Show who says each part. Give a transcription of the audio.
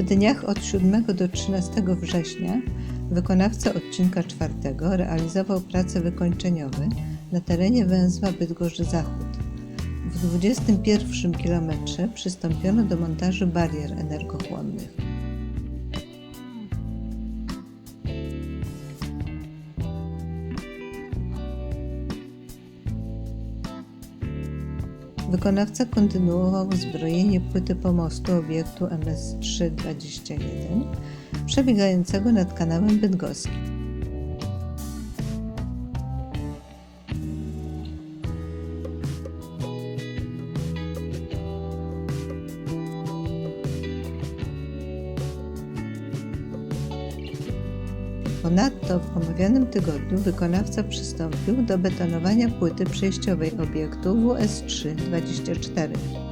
Speaker 1: W dniach od 7 do 13 września wykonawca odcinka czwartego realizował prace wykończeniowe na terenie węzła Bydgoszcz Zachód. W 21 kilometrze przystąpiono do montażu barier energochłonnych. Wykonawca kontynuował zbrojenie płyty pomostu obiektu MS-321 przebiegającego nad kanałem bydgoskim. Ponadto w omawianym tygodniu wykonawca przystąpił do betonowania płyty przejściowej obiektu WS3-24.